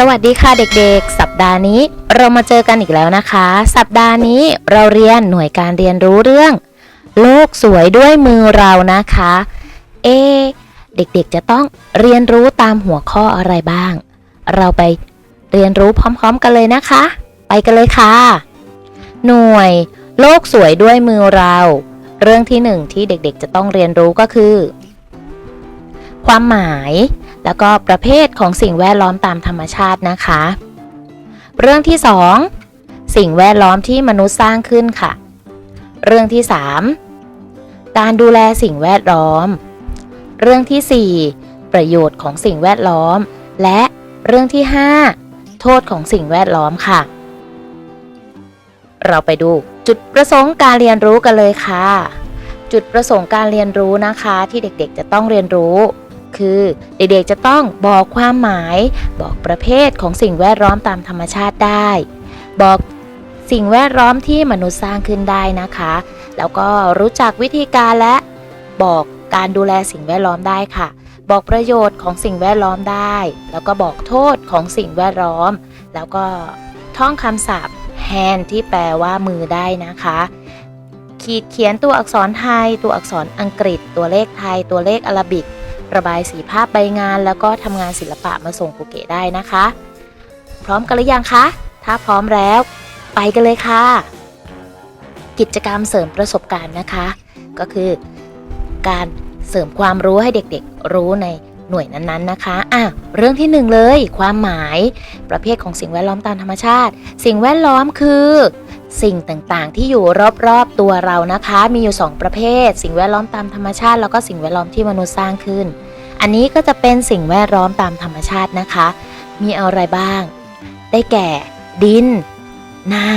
สวัสดีค่ะเด็กๆ สัปดาห์นี้เรามาเจอกันอีกแล้วนะคะ สัปดาห์นี้เราเรียนหน่วยการเรียนรู้เรื่อง โลกสวยด้วยมือเรานะคะ เอ เด็กๆจะต้องเรียนรู้ตามหัวข้ออะไรบ้าง เราไปเรียนรู้พร้อมๆกันเลยนะคะ ไปกันเลยค่ะ หน่วย โลกสวยด้วยมือเรา เรื่องที่หนึ่งที่เด็กๆจะต้องเรียนรู้ก็คือ ความหมาย แล้วก็ประเภทของสิ่งแวดล้อมตามธรรมชาตินะคะ เรื่องที่ 2 สิ่งแวดล้อมที่มนุษย์สร้างขึ้นค่ะ เรื่องที่ 3 การดูแลสิ่งแวดล้อม เรื่องที่ 4 ประโยชน์ของสิ่งแวดล้อม และเรื่องที่ 5 โทษของสิ่งแวดล้อมค่ะ เราไปดูจุดประสงค์การเรียนรู้กันเลยค่ะ จุดประสงค์การเรียนรู้นะคะที่เด็กๆ จะต้องเรียนรู้ คือ เด็กๆจะต้องบอกความหมาย บอกประเภทของสิ่งแวดล้อมตามธรรมชาติได้ บอกสิ่งแวดล้อมที่มนุษย์สร้างขึ้นได้นะคะ แล้วก็รู้จักวิธีการและบอกการดูแลสิ่งแวดล้อมได้ค่ะ บอกประโยชน์ของสิ่งแวดล้อมได้ แล้วก็บอกโทษของสิ่งแวดล้อม แล้วก็ท่องคำศัพท์ hand ที่แปลว่ามือได้นะคะ ขีดเขียนตัวอักษรไทย ตัวอักษรอังกฤษ ตัวเลขไทย ตัวเลขอาราบิก ระบายสีภาพใบงาน แล้วก็ทำงานศิลปะมาส่งครูเก๋ได้นะคะ พร้อมกันหรือยังคะ ถ้าพร้อมแล้ว ไปกันเลยค่ะ กิจกรรมเสริมประสบการณ์นะคะ ก็คือการเสริมความรู้ให้เด็กๆ รู้ในหน่วยนั้นๆนะคะอะเรื่องที่หนึ่งเลย ความหมายประเภทของสิ่งแวดล้อมตามธรรมชาติ สิ่งแวดล้อมคือ สิ่งต่างๆ ที่อยู่รอบๆตัวเรานะคะ มีอยู่ 2 ประเภท สิ่งแวดล้อมตามธรรมชาติ แล้วก็สิ่งแวดล้อมที่มนุษย์สร้างขึ้น อันนี้ก็จะเป็นสิ่งแวดล้อมตามธรรมชาตินะคะ มีอะไรบ้าง ได้แก่ ดิน น้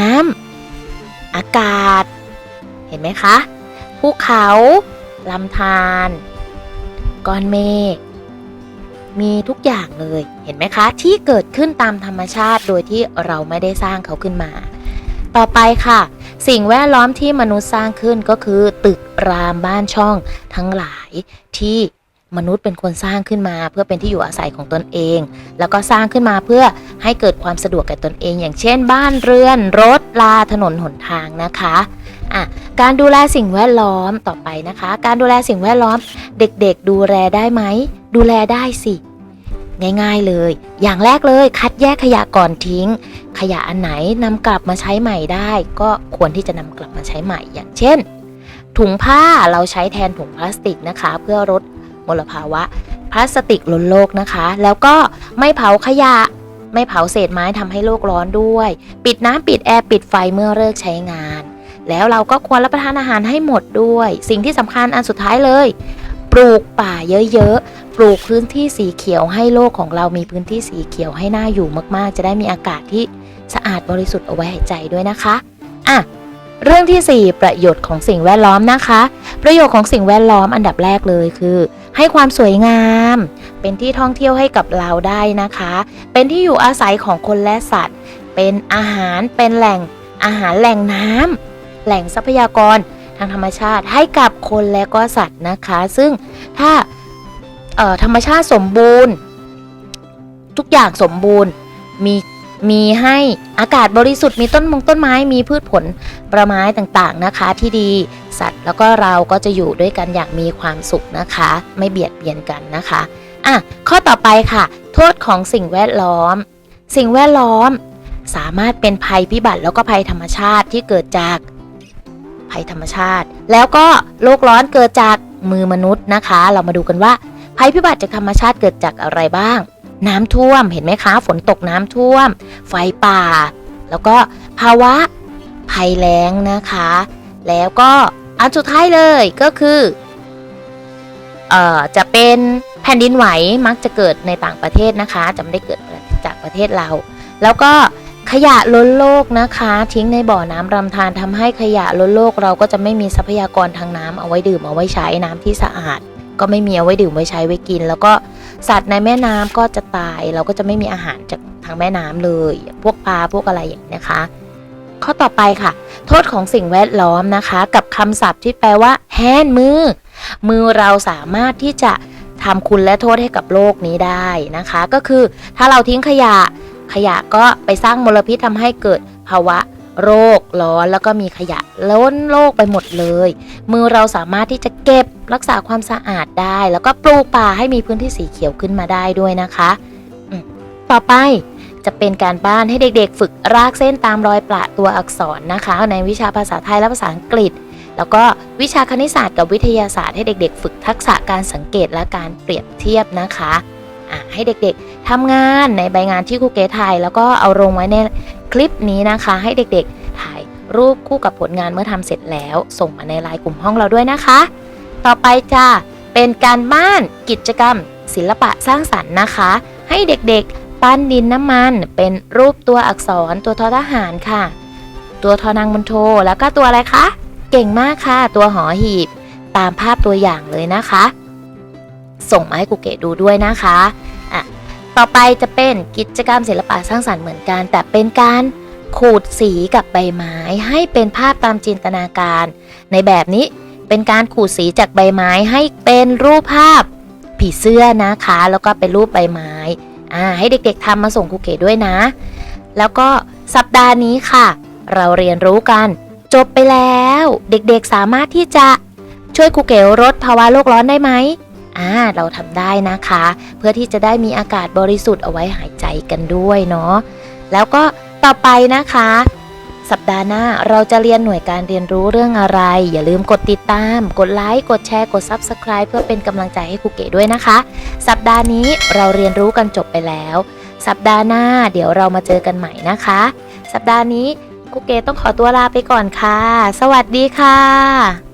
ำอากาศ เห็นไหมคะภูเขาลำธารก้อนเมฆมีทุกอย่างเลย เห็นไหมคะ ที่เกิดขึ้นตามธรรมชาติโดยที่เราไม่ได้สร้างเขาขึ้นมา ต่อไปค่ะ สิ่งแวดล้อมที่มนุษย์สร้างขึ้นก็คือตึกรามบ้านช่องทั้งหลายที่มนุษย์เป็นคนสร้างขึ้นมาเพื่อเป็นที่อยู่อาศัยของตนเอง แล้วก็สร้างขึ้นมาเพื่อให้เกิดความสะดวกแก่ตนเอง อย่างเช่น บ้านเรือนรถลาถนนหนทางนะคะอะการดูแลสิ่งแวดล้อมต่อไปนะคะ การดูแลสิ่งแวดล้อมเด็กๆ ดูแลได้ไหม ดูแลได้สิ ง่าย ๆเลย อย่างแรกเลยคัดแยกขยะก่อนทิ้ง ขยะอันไหนนำกลับมาใช้ใหม่ได้ ก็ควรที่จะนำกลับมาใช้ใหม่ อย่างเช่น ถุงผ้าเราใช้แทนถุงพลาสติกนะคะ เพื่อลดมลภาวะพลาสติกล้นโลกนะคะ แล้วก็ไม่เผาขยะ ไม่เผาเศษไม้ทำให้โลกร้อนด้วย ปิดน้ำปิดแอร์ปิดไฟเมื่อเลิกใช้งาน แล้วเราก็ควรรับประทานอาหารให้หมดด้วย สิ่งที่สำคัญอันสุดท้ายเลย ปลูกป่าเยอะๆ ปลูกพื้นที่สีเขียวให้โลกของเรามีพื้นที่สีเขียวให้น่าอยู่มากๆ จะได้มีอากาศที่สะอาดบริสุทธิ์เอาไว้หายใจด้วยนะคะอะเรื่องที่ 4 ประโยชน์ของสิ่งแวดล้อมนะคะ ประโยชน์ของสิ่งแวดล้อมอันดับแรกเลยคือ ให้ความสวยงาม เป็นที่ท่องเที่ยวให้กับเราได้นะคะ เป็นที่อยู่อาศัยของคนและสัตว์ เป็นอาหารเป็นแหล่งอาหารแหล่งน้ำแหล่งทรัพยากรางธรรมชาติให้กับคนและก็สัตว์นะคะ ซึ่งถ้าธรรมชาติสมบูรณ์ ทุกอย่างสมบูรณ์มีมีให้อากาศบริสุทธิ์มีต้นมงต้นไม้มีพืชผลประไม้ต่างๆนะคะ ที่ดีสัตว์แล้วก็เราก็จะอยู่ด้วยกันอย่างมีความสุขนะคะ ไม่เบียดเบียนกันนะคะอะข้อต่อไปค่ะ โทษของสิ่งแวดล้อม สิ่งแวดล้อม สามารถเป็นภัยพิบัติแล้วก็ภัยธรรมชาติที่เกิดจาก ธรรมชาติ แล้วก็โลกร้อนเกิดจากมือมนุษย์นะคะ เรามาดูกันว่าภัยพิบัติจากธรรมชาติเกิดจากอะไรบ้าง น้ำท่วมเห็นไหมคะ ฝนตกน้ำท่วม ไฟป่า แล้วก็ภาวะภัยแล้งนะคะ แล้วก็อันสุดท้ายเลยก็คือเอ่อจะเป็นแผ่นดินไหวมักจะเกิดในต่างประเทศนะคะ จะไม่ได้เกิดจากประเทศเรา แล้วก็ ขยะล้นโลกนะคะ ทิ้งในบ่อน้ำลำธารทำให้ขยะล้นโลกเราก็จะไม่มีทรัพยากรทางน้ำเอาไว้ดื่มเอาไว้ใช้น้ำที่สะอาด ก็ไม่มีเอาไว้ดื่มไว้ใช้ไว้กิน แล้วก็สัตว์ในแม่น้ำก็จะตาย เราก็จะไม่มีอาหารจากทางแม่น้ำเลย พวกปลาพวกอะไรอย่างนี้นะคะ ข้อต่อไปค่ะ โทษของสิ่งแวดล้อมนะคะ กับคำศัพท์ที่แปลว่าแฮนมือ มือเราสามารถที่จะทำคุณและโทษให้กับโลกนี้ได้นะคะ ก็คือถ้าเราทิ้งขยะ ขยะก็ไปสร้างมลพิษทำให้เกิดภาวะโรคร้อนแล้วก็มีขยะล้นโลกไปหมดเลย มือเราสามารถที่จะเก็บรักษาความสะอาดได้ แล้วก็ปลูกป่าให้มีพื้นที่สีเขียวขึ้นมาได้ด้วยนะคะ ต่อไปจะเป็นการบ้านให้เด็กๆ ฝึกรากเส้นตามรอยประตัวอักษรนะคะ ในวิชาภาษาไทยและภาษาอังกฤษ แล้วก็วิชาคณิตศาสตร์กับวิทยาศาสตร์ให้เด็กๆ ฝึกทักษะการสังเกตและการเปรียบเทียบนะคะะให้เด็กๆ ทำงานในใบงานที่ครูเก๋ถ่ายแล้วก็เอาลงไว้ในคลิปนี้นะคะ ให้เด็กๆ ถ่ายรูปคู่กับผลงานเมื่อทำเสร็จแล้ว ส่งมาในไลน์กลุ่มห้องเราด้วยนะคะ ต่อไปจะเป็นการบ้านกิจกรรม ศิลปะสร้างสรรค์นะคะ ให้เด็กๆ ปั้นดินน้ำมัน เป็นรูปตัวอักษรตัวทอทหารค่ะ ตัวทอนางบนโทแล้วก็ตัวอะไรคะเก่งมากค่ะ ตัวหอหีบตามภาพตัวอย่างเลยนะคะ ส่งมาให้ครูเก๋ดูด้วยนะคะ ต่อไปจะเป็นกิจกรรมศิลปะสร้างสรรค์เหมือนกัน แต่เป็นการขูดสีกับใบไม้ให้เป็นภาพตามจินตนาการ ในแบบนี้เป็นการขูดสีจากใบไม้ให้เป็นรูปภาพผีเสื้อนะคะ แล้วก็เป็นรูปใบไม้อ่าให้เด็กๆทำมาส่งครูเก๋ด้วยนะ แล้วก็สัปดาห์นี้ค่ะ เราเรียนรู้กัน จบไปแล้ว เด็กๆสามารถที่จะช่วยครูเก๋ลดภาวะโลกร้อนได้ไหม อ่าเราทำได้นะคะ เพื่อที่จะได้มีอากาศบริสุทธิ์เอาไว้หายใจกันด้วยเนาะแล้วก็ต่อไปนะคะ สัปดาห์หน้าเราจะเรียนหน่วยการเรียนรู้เรื่องอะไร อย่าลืมกดติดตาม กดไลค์กดแชร์กด Subscribe เพื่อเป็นกำลังใจให้ครูเก๋ด้วยนะคะ สัปดาห์นี้เราเรียนรู้กันจบไปแล้ว สัปดาห์หน้าเดี๋ยวเรามาเจอกันใหม่นะคะ สัปดาห์นี้ครูเก๋ต้องขอตัวลาไปก่อนค่ะ สวัสดีค่ะ